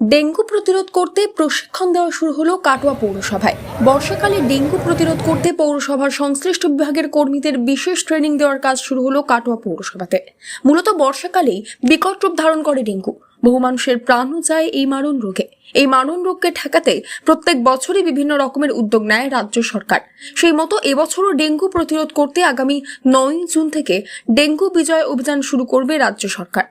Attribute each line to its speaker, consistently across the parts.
Speaker 1: Dengue প্রতিরোধ করতে প্রশিক্ষণ দেওয়া শুরু হলো কাটোয়া পৌরসভায়। বর্ষাকালে ডেঙ্গু প্রতিরোধ করতে পৌরসভার সংশ্লিষ্ট বিভাগের কর্মীদের বিশেষ ট্রেনিং দেওয়ার কাজ শুরু হলো কাটোয়া পৌরসভাতে। মূলত বর্ষাকালেই বিকট রূপ ধারণ করে ডেঙ্গু। বহু মানুষের প্রাণও যায় এই মারণ রোগে। এই মারণ রোগকে ঠেকাতে প্রত্যেক বছরই বিভিন্ন রকমের উদ্যোগ নেয় রাজ্য সরকার। সেই মতো এবছরও ডেঙ্গু প্রতিরোধ করতে আগামী নয় জুন থেকে ডেঙ্গু বিজয় অভিযান শুরু করবে রাজ্য সরকার।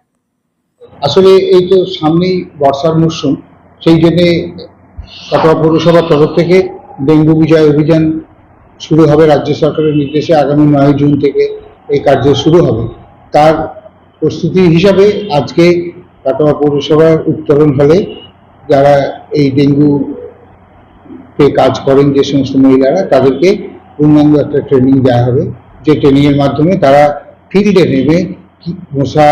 Speaker 2: আসলে এই তো সামনেই বর্ষার মরশুম, সেই জন্যে কাটোয়া পৌরসভার তরফ থেকে ডেঙ্গু বিজয় অভিযান শুরু হবে রাজ্য সরকারের নির্দেশে আগামী নয় জুন থেকে এই কার্য শুরু হবে। তার প্রস্তুতি হিসাবে আজকে কাটোয়া পৌরসভার উত্তরণ হলে যারা এই ডেঙ্গু তে কাজ করেন যে সমস্ত মহিলারা, তাদেরকে পূর্ণাঙ্গ একটা ট্রেনিং দেওয়া হবে। যে ট্রেনিংয়ের মাধ্যমে তারা ফিল্ডে কি মশা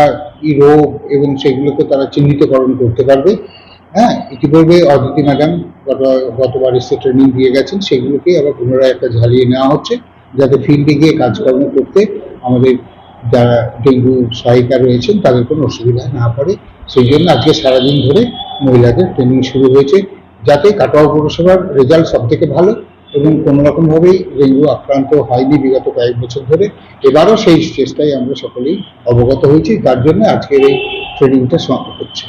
Speaker 2: রোগ এবং সেগুলোকে তারা চিহ্নিতকরণ করতে পারবে। হ্যাঁ ইতিপূর্বে অদিতি ম্যাডাম গত, গতবার এসে ট্রেনিং দিয়ে গেছেন, সেগুলোকেই আবার পুনরায় একটা ঝালিয়ে নেওয়া হচ্ছে, যাতে ফিল্ডে গিয়ে কাজকর্ম করতে আমাদের যারা ডেঙ্গু সহায়িকা রয়েছেন, তাদের কোনো অসুবিধা না পড়ে। সেই জন্য আজকে সারাদিন ধরে মহিলাদের ট্রেনিং শুরু হয়েছে, যাতে কাটোয়া পৌরসভার রেজাল্ট সব থেকে ভালো এবং কোনো রকমভাবেই ডেঙ্গু আক্রান্ত হয়নি বিগত কয়েক বছর ধরে। এবারও সেই চেষ্টায় আমরা সকলেই অবগত হয়েছি, যার জন্য আজকের এই ট্রেনিংটা সমাপ্ত হচ্ছে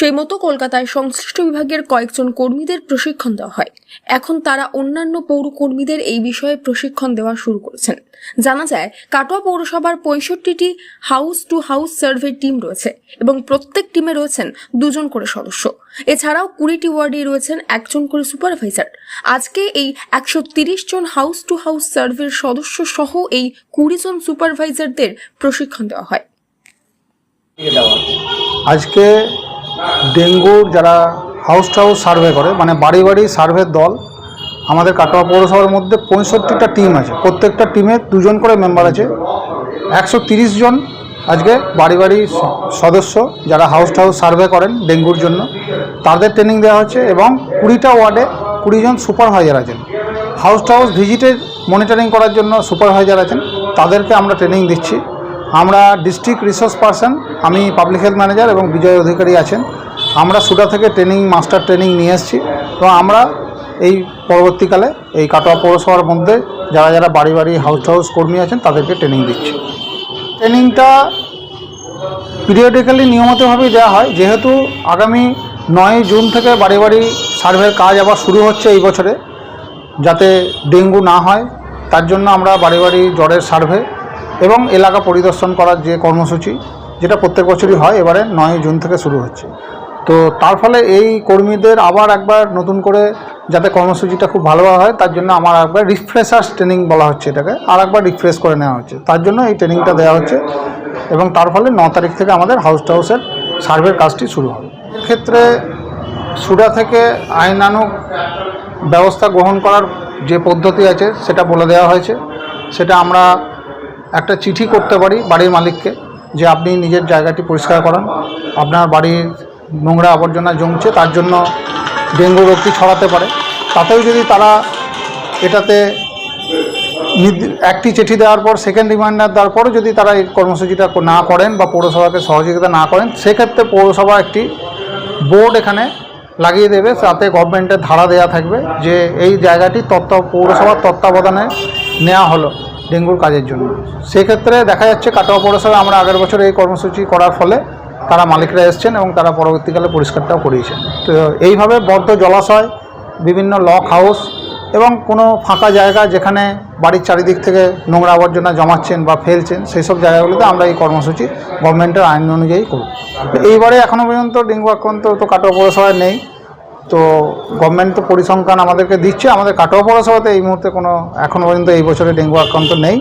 Speaker 1: সেই মতো কলকাতায় সংশ্লিষ্ট বিভাগের কয়েকজন কর্মীদের প্রশিক্ষণ দেওয়া হয়। এখন তারা অন্যান্য পৌর কর্মীদের এই বিষয়ে প্রশিক্ষণ দেওয়া শুরু করেছেন। জানা যায়, কাটোয়া পৌরসভার পঁয়ষট্টিটি house to house survey team রয়েছে এবং প্রত্যেক টিমে রয়েছেন দুজন করে সদস্য। এছাড়াও কুড়িটি ওয়ার্ডে রয়েছেন একজন করে সুপারভাইজার। আজকে এই একশো তিরিশ জন হাউস টু হাউস সার্ভের সদস্য সহ এই কুড়ি জন সুপারভাইজারদের প্রশিক্ষণ দেওয়া হয়।
Speaker 3: আজকে ডেঙ্গুর যারা হাউস টু হাউস সার্ভে করে মানে বাড়ি বাড়ি সার্ভের দল, আমাদের কাটোয়া পৌরসভার মধ্যে পঁয়ষট্টিটা টিম আছে। প্রত্যেকটা টিমে দুজন করে মেম্বার আছে। একশো জন আজকে বাড়ি বাড়ি সদস্য যারা হাউস টু হাউস সার্ভে করেন ডেঙ্গুর জন্য। তাদের ট্রেনিং দেওয়া হচ্ছে এবং কুড়িটা ওয়ার্ডে কুড়িজন সুপারভাইজার আছেন। হাউস টু হাউস ভিজিটের মনিটরিং করার জন্য সুপারভাইজার আছেন। তাদেরকে আমরা ট্রেনিং দিচ্ছি। আমরা ডিস্ট্রিক্ট রিসোর্স পার্সন আমি পাবলিক হেলথ ম্যানেজার এবং বিজয় অধিকারী আছেন। আমরা সুডা থেকে ট্রেনিং মাস্টার ট্রেনিং নিয়ে এসেছি। তো আমরা এই পরবর্তীকালে, এই কাটোয়া পৌরসভার মধ্যে যারা যারা বাড়ি বাড়ি হাউস হাউস কর্মী আছেন, তাদেরকে ট্রেনিং দিচ্ছি। ট্রেনিংটা পিরিয়ডিক্যালি নিয়মিতভাবেই দেওয়া হয়। যেহেতু আগামী নয় জুন থেকে বাড়ি বাড়ি সার্ভের কাজ আবার শুরু হচ্ছে এই বছরে, যাতে ডেঙ্গু না হয়, তার জন্য আমরা বাড়ি বাড়ি জ্বরের সার্ভে এবং এলাকা পরিদর্শন করার যে কর্মসূচি, যেটা প্রত্যেক বছরই হয়, এবারে নয় জুন থেকে শুরু হচ্ছে। তো তার ফলে এই কর্মীদের আবার একবার নতুন করে যাতে কর্মসূচিটা খুব ভালোভাবে হয়, তার জন্য আমার একবার রিফ্রেশার্স ট্রেনিং বলা হচ্ছে এটাকে, আর একবার রিফ্রেশ করে নেওয়া হচ্ছে। তার জন্য এই ট্রেনিংটা দেওয়া হচ্ছে এবং তার ফলে ন তারিখ থেকে আমাদের হাউস টু হাউসের সার্ভের কাজটি শুরু হবে। এক্ষেত্রে সুরা থেকে আইনানুগ ব্যবস্থা গ্রহণ করার যে পদ্ধতি আছে, সেটা বলে দেওয়া হয়েছে। সেটা আমরা একটা চিঠি করতে পারি বাড়ির মালিককে যে আপনি নিজের জায়গাটি পরিষ্কার করান। আপনার বাড়ির নোংরা আবর্জনা জমছে, তার জন্য ডেঙ্গু রোগটি ছড়াতে পারে? তাতেও যদি তারা এটাতে একটি চিঠি দেওয়ার পর সেকেন্ড রিমাইন্ডার দেওয়ার পরও যদি তারা এই কর্মসূচিটা না করেন বা পৌরসভাকে সহযোগিতা না করেন, সেক্ষেত্রে পৌরসভা একটি বোর্ড এখানে লাগিয়ে দেবে। তাতে গভর্নমেন্টের ধারা দেওয়া থাকবে যে এই জায়গাটি তত্ত্ব, পৌরসভার তত্ত্বাবধানে নেওয়া হলো। ডেঙ্গুর কাজের জন্য। সেক্ষেত্রে দেখা যাচ্ছে কাটোয়া পৌরসভা আমরা আগের বছর এই কর্মসূচি করার ফলে তারা মালিকরা এসছেন এবং তারা পরবর্তীকালে পরিষ্কারটাও করিয়েছেন। তো এইভাবে বদ্ধ জলাশয়, বিভিন্ন লক হাউস এবং কোনো ফাঁকা জায়গা যেখানে বাড়ির চারিদিক থেকে নোংরা আবর্জনা জমাচ্ছেন বা ফেলছেন সেই সব জায়গাগুলোতে আমরা এই কর্মসূচি গভর্নমেন্টের আইন অনুযায়ী করব। এইবারে এখনও পর্যন্ত ডেঙ্গু আক্রান্ত তো কাটোয়া পৌরসভায় নেই। তো গভর্নমেন্ট তো পরিসংখ্যান আমাদেরকে দিচ্ছে, আমাদের কাটোয়া পৌরসভাতে এই মুহূর্তে কোনো এখনও পর্যন্ত এই বছরে ডেঙ্গু আক্রান্ত নেই।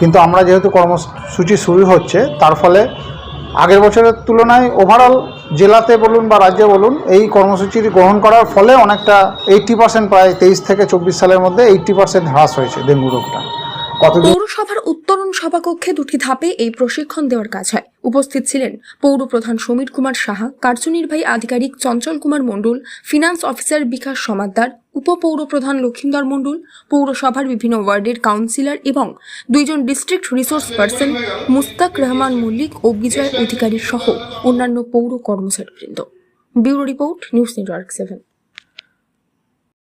Speaker 3: কিন্তু আমরা যেহেতু কর্মসূচি শুরু হচ্ছে, তার ফলে আগের বছরের তুলনায় ওভারঅল জেলাতে বলুন বা রাজ্যে বলুন, এই কর্মসূচি গ্রহণ করার ফলে অনেকটা এইট্টি পার্সেন্ট প্রায় তেইশ থেকে চব্বিশ সালের মধ্যে এইট্টি পার্সেন্ট হ্রাস হয়েছে ডেঙ্গু রোগটা।
Speaker 1: পৌরসভার উত্তরণ সভাকক্ষে দুটি ধাপে এই প্রশিক্ষণ দেওয়ার কাজ হয়। উপস্থিত ছিলেন পৌর প্রধান সমীর কুমার সাহা, কার্যনির্বাহী আধিকারিক চঞ্চল কুমার মণ্ডল, ফিনান্স অফিসার বিকাশ সমাদ্দার, উপপৌর প্রধান লক্ষিন্দর মণ্ডল, পৌরসভার বিভিন্ন ওয়ার্ডের কাউন্সিলর এবং দুইজন district resource person Mustak Rahman Mallick ও বিজয় অধিকারী সহ অন্যান্য পৌর কর্মচারীবৃন্দ। Bureau report, news network seven.